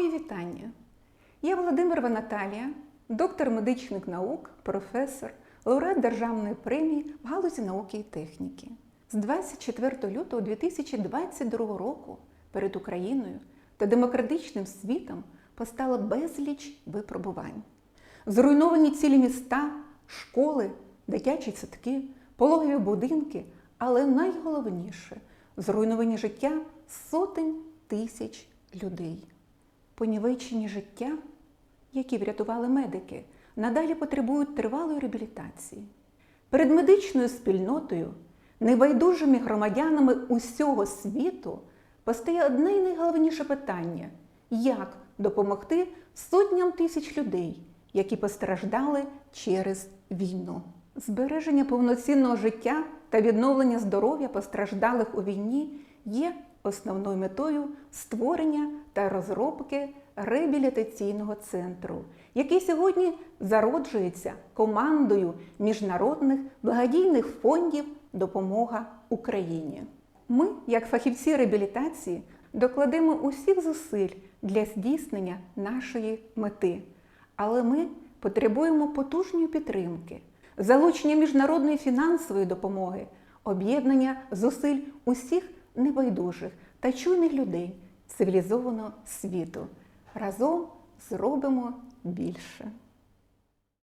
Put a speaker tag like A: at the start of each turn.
A: Мої вітання. Я Володимирова Наталія, доктор медичних наук, професор, лауреат Державної премії в галузі науки і техніки. З 24 лютого 2022 року перед Україною та демократичним світом постало безліч випробувань. Зруйновані цілі міста, школи, дитячі садки, пологові будинки, але найголовніше зруйновані життя сотень тисяч людей. Понівечені життя, які врятували медики, надалі потребують тривалої реабілітації. Перед медичною спільнотою, небайдужими громадянами усього світу постає одне й найголовніше питання: як допомогти сотням тисяч людей, які постраждали через війну. Збереження повноцінного життя та відновлення здоров'я постраждалих у війні є основною метою створення та розробки реабілітаційного центру, який сьогодні зароджується командою міжнародних благодійних фондів Допомога Україні. Ми, як фахівці реабілітації, докладемо усіх зусиль для здійснення нашої мети, але ми потребуємо потужної підтримки, залучення міжнародної фінансової допомоги, об'єднання зусиль усіх небайдужих та чуйних людей цивілізованого світу. Разом зробимо більше.